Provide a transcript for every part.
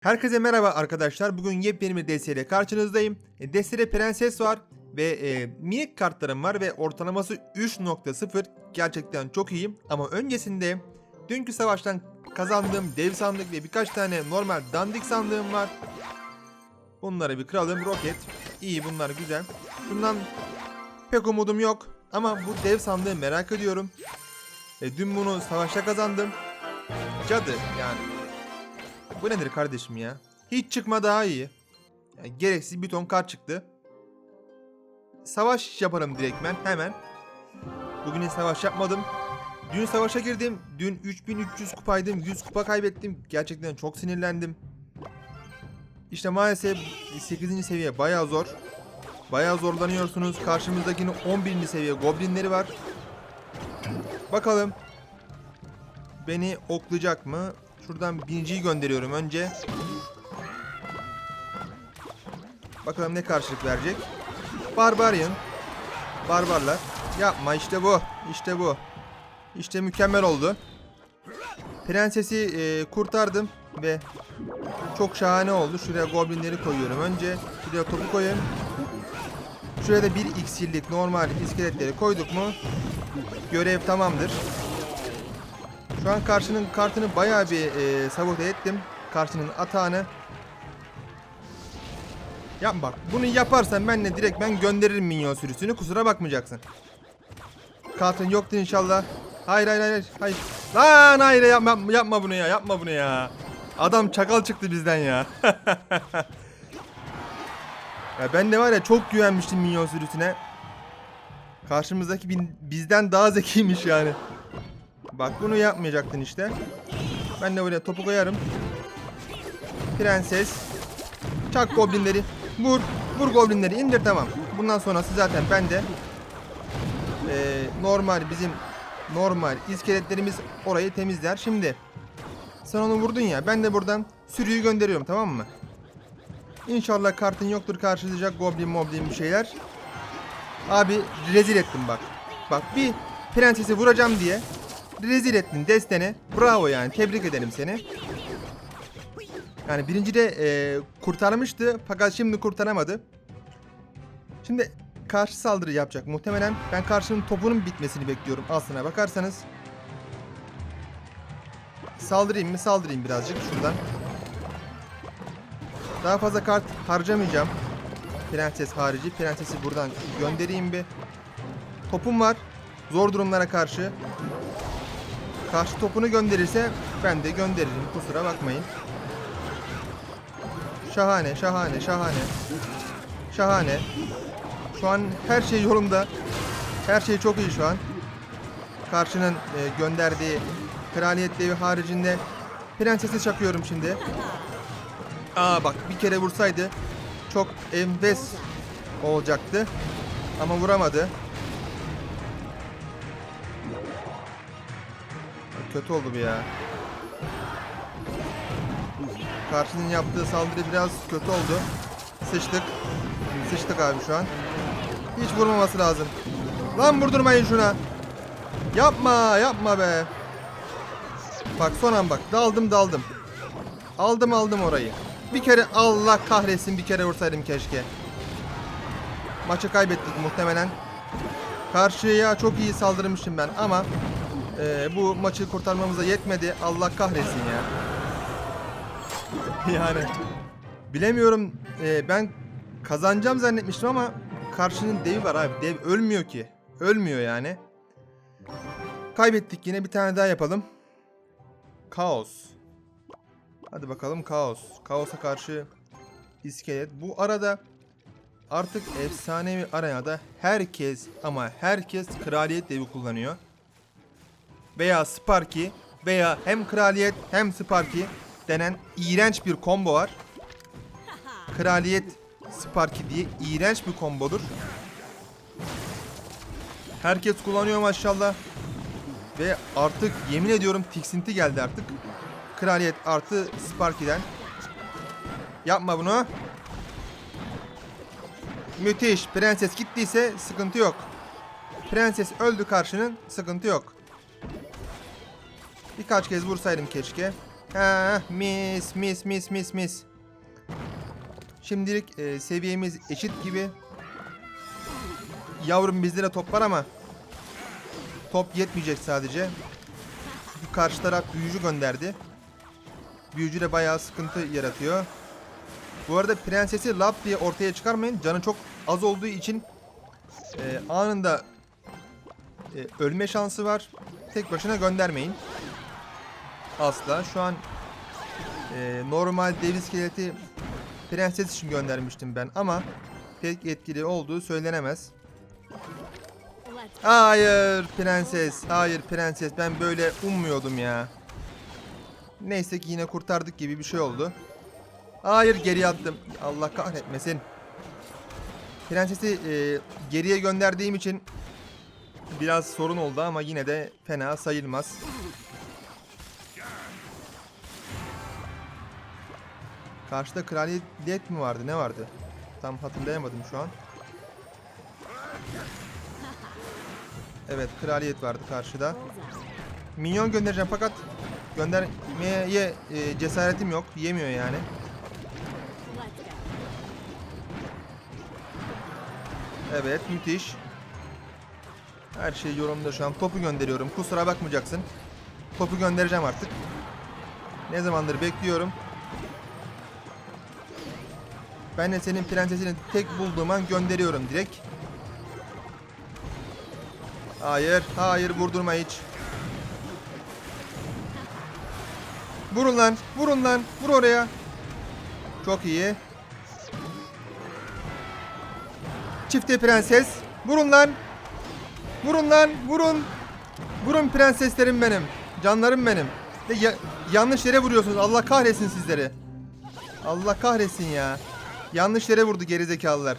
Herkese merhaba arkadaşlar. Bugün yepyeni bir DS ile karşınızdayım. E, prenses var ve e, minik kartlarım var ve ortalaması 3.0 gerçekten çok iyi. Ama öncesinde dünkü savaştan kazandığım dev sandık ve birkaç tane normal dandik sandığım var. Bunları bir kıralım. Roket. İyi bunlar güzel. Bundan pek umudum yok. Ama bu dev sandığı merak ediyorum. E, dün bunu savaşta kazandım. Cadı yani. Bu nedir kardeşim ya? Hiç çıkma daha iyi. Yani gereksiz bir ton kart çıktı. Savaş yaparım direktmen hemen. Bugün savaş yapmadım. Dün savaşa girdim. Dün 3300 kupaydım. 100 kupa kaybettim. Gerçekten çok sinirlendim. İşte maalesef 8. seviye bayağı zor. Bayağı zorlanıyorsunuz. Karşımızdakinin 11. seviye goblinleri var. Bakalım. Beni oklayacak mı? Şuradan biniciyi gönderiyorum önce. Bakalım ne karşılık verecek. Barbarian. Barbarlar. Yapma işte bu. İşte bu. İşte mükemmel oldu. Prensesi e, kurtardım ve çok şahane oldu. Şuraya goblinleri koyuyorum önce. Şuraya topu koyayım. Şuraya da bir iksirlik normal iskeletleri koyduk mu görev tamamdır. Şu an karşının kartını bayağı bir e, sabote ettim. Karşının atağını. Yapma bak. Bunu yaparsan ben de direkt ben gönderirim minyon sürüsünü. Kusura bakmayacaksın. Kartın yoktu inşallah. Hayır hayır hayır. Hayır. Lan hayır yapma, yapma bunu ya. Yapma bunu ya. Adam çakal çıktı bizden ya. ya ben de var ya çok güvenmiştim minyon sürüsüne. Karşımızdaki bin- bizden daha zekiymiş yani. Bak bunu yapmayacaktın işte. Ben de buraya topu koyarım. Prenses. Çak goblinleri. Vur. Vur goblinleri indir tamam. Bundan sonrası zaten bende. Ee, normal bizim normal iskeletlerimiz orayı temizler. Şimdi sen onu vurdun ya ben de buradan sürüyü gönderiyorum tamam mı? İnşallah kartın yoktur karşılayacak goblin moblin bir şeyler. Abi rezil ettim bak. Bak bir prensesi vuracağım diye rezil ettin desteni. Bravo yani tebrik ederim seni. Yani birinci de e, kurtarmıştı fakat şimdi kurtaramadı. Şimdi karşı saldırı yapacak muhtemelen. Ben karşının topunun bitmesini bekliyorum aslına bakarsanız. Saldırayım mı? Saldırayım birazcık şuradan. Daha fazla kart harcamayacağım. Prenses harici. Prensesi buradan göndereyim bir. Topum var. Zor durumlara karşı. Karşı topunu gönderirse ben de gönderirim. Kusura bakmayın. Şahane, şahane, şahane. Şahane. Şu an her şey yolunda. Her şey çok iyi şu an. Karşının e, gönderdiği kraliyet devi haricinde prensesi çakıyorum şimdi. Aa bak bir kere vursaydı çok enfes olacaktı. Ama vuramadı. Kötü oldu bu ya. Karşının yaptığı saldırı biraz kötü oldu. Sıçtık. Sıçtık abi şu an. Hiç vurmaması lazım. Lan vurdurmayın şuna. Yapma yapma be. Bak son an bak daldım daldım. Aldım aldım orayı. Bir kere Allah kahretsin bir kere vursaydım keşke. Maçı kaybettik muhtemelen. Karşıya çok iyi saldırmışım ben ama e, bu maçı kurtarmamıza yetmedi. Allah kahretsin ya. yani bilemiyorum e, ben kazanacağım zannetmiştim ama karşının devi var abi. Dev ölmüyor ki. Ölmüyor yani. Kaybettik yine bir tane daha yapalım. Kaos. Hadi bakalım kaos. Kaosa karşı iskelet. Bu arada artık efsanevi arenada herkes ama herkes kraliyet devi kullanıyor. Veya Sparky veya hem kraliyet hem Sparky denen iğrenç bir combo var. Kraliyet Sparky diye iğrenç bir kombodur. Herkes kullanıyor maşallah. Ve artık yemin ediyorum tiksinti geldi artık. Kraliyet artı Sparky'den. Yapma bunu. Müthiş. Prenses gittiyse sıkıntı yok. Prenses öldü karşının sıkıntı yok. Birkaç kez vursaydım keşke. Ha, mis mis mis mis mis. Şimdilik e, seviyemiz eşit gibi. Yavrum bizde de top var ama top yetmeyecek sadece. Çünkü karşı taraf büyücü gönderdi. Büyücü de bayağı sıkıntı yaratıyor. Bu arada prensesi lap diye ortaya çıkarmayın. Canı çok az olduğu için e, anında e, ölme şansı var. Tek başına göndermeyin. Asla. Şu an e, normal dev iskeleti prenses için göndermiştim ben ama pek etkili olduğu söylenemez. Hayır prenses. Hayır prenses. Ben böyle ummuyordum ya. Neyse ki yine kurtardık gibi bir şey oldu. Hayır geriye attım. Allah kahretmesin. Prensesi e, geriye gönderdiğim için biraz sorun oldu ama yine de fena sayılmaz. Karşıda kraliyet mi vardı? Ne vardı? Tam hatırlayamadım şu an. Evet kraliyet vardı karşıda. Minyon göndereceğim fakat göndermeye e, cesaretim yok. Yemiyor yani. Evet müthiş. Her şey yorumda şu an. Topu gönderiyorum. Kusura bakmayacaksın. Topu göndereceğim artık. Ne zamandır bekliyorum. Ben de senin prensesini tek bulduğum an gönderiyorum direkt. Hayır, hayır vurdurma hiç. Vurun lan, vurun lan, vur oraya. Çok iyi. Çifte prenses. Vurun lan. Vurun lan. Vurun. Vurun prenseslerim benim. Canlarım benim. Ya- yanlış yere vuruyorsunuz. Allah kahretsin sizleri. Allah kahretsin ya. Yanlış yere vurdu gerizekalılar.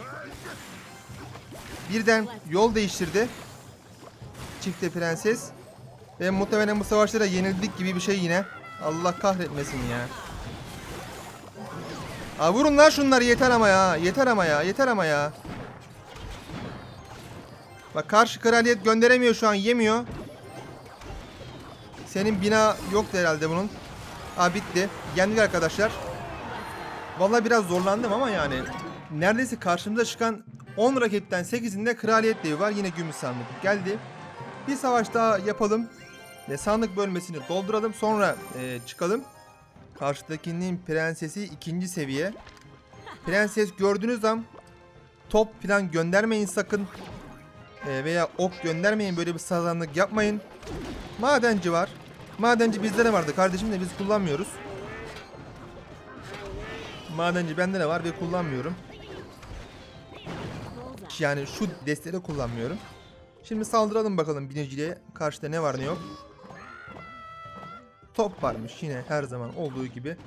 Birden yol değiştirdi. Çifte prenses. Ve muhtemelen bu savaşlara yenildik gibi bir şey yine. Allah kahretmesin ya. Aa, vurun lan şunları yeter ama ya. Yeter ama ya. Yeter ama ya. Bak karşı kraliyet gönderemiyor şu an yemiyor. Senin bina yoktu herhalde bunun. Aa bitti. Yendik arkadaşlar. Vallahi biraz zorlandım ama yani neredeyse karşımıza çıkan 10 rakipten 8'inde kraliyet devi var. Yine gümüş sandık geldi. Bir savaş daha yapalım. Ve sandık bölmesini dolduralım. Sonra e, çıkalım. Karşıdakinin prensesi ikinci seviye. Prenses gördüğünüz zaman top falan göndermeyin sakın. E, veya ok göndermeyin böyle bir sağlamlık yapmayın. Madenci var. Madenci bizde de vardı kardeşim de biz kullanmıyoruz. Madenci bende de var ve kullanmıyorum. Yani şu desteği de kullanmıyorum. Şimdi saldıralım bakalım biniciliğe. Karşıda ne var ne yok. Top varmış yine her zaman olduğu gibi.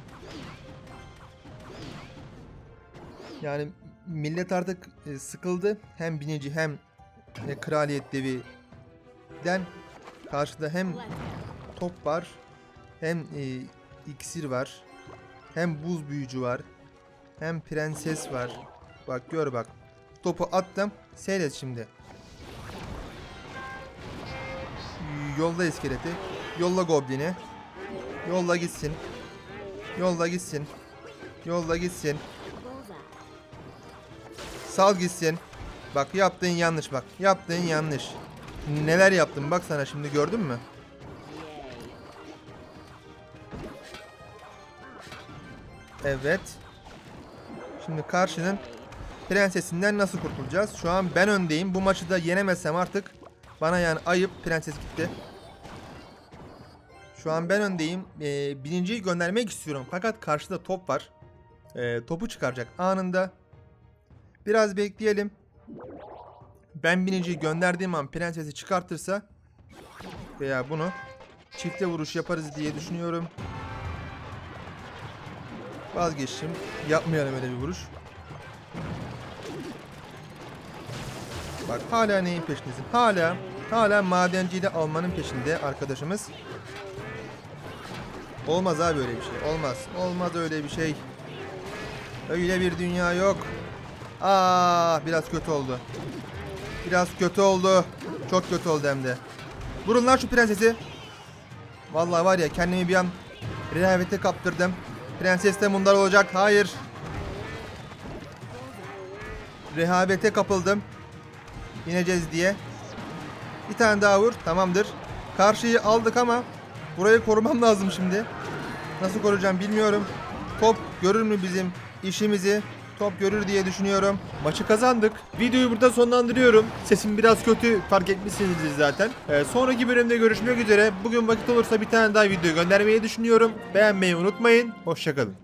Yani millet artık e, sıkıldı. Hem binici hem e, kraliyet devi'den. Karşıda hem top var. Hem e, iksir var. Hem buz büyücü var. Hem prenses var. Bak gör bak. Topu attım. Seyret şimdi. Yolla iskeleti. Yolla goblini. Yolla gitsin. Yolla gitsin. Yolla gitsin. Sal gitsin. Bak yaptığın yanlış bak. Yaptığın yanlış. Neler yaptım bak sana şimdi gördün mü? Evet. Şimdi karşının prensesinden nasıl kurtulacağız? Şu an ben öndeyim. Bu maçı da yenemezsem artık bana yani ayıp prenses gitti. Şu an ben öndeyim. Ee, birinciyi göndermek istiyorum. Fakat karşıda top var. Ee, topu çıkaracak anında. Biraz bekleyelim. Ben biniciyi gönderdiğim an prensesi çıkartırsa veya bunu çifte vuruş yaparız diye düşünüyorum. Vazgeçtim. Yapmayalım öyle bir vuruş. Bak hala neyin peşindesin? Hala hala madenciyi de almanın peşinde arkadaşımız. Olmaz abi öyle bir şey. Olmaz. Olmaz öyle bir şey. Öyle bir dünya yok. Aa biraz kötü oldu. Biraz kötü oldu. Çok kötü oldu hem de. Vurun lan şu prensesi. Vallahi var ya kendimi bir an Rehavete kaptırdım. Prenses de bunlar olacak. Hayır. Rehavete kapıldım. İneceğiz diye. Bir tane daha vur. Tamamdır. Karşıyı aldık ama burayı korumam lazım şimdi. Nasıl koruyacağım bilmiyorum. Top görür mü bizim işimizi? Top görür diye düşünüyorum. Maçı kazandık. Videoyu burada sonlandırıyorum. Sesim biraz kötü fark etmişsinizdir zaten. Ee, sonraki bölümde görüşmek üzere. Bugün vakit olursa bir tane daha video göndermeyi düşünüyorum. Beğenmeyi unutmayın. Hoşçakalın.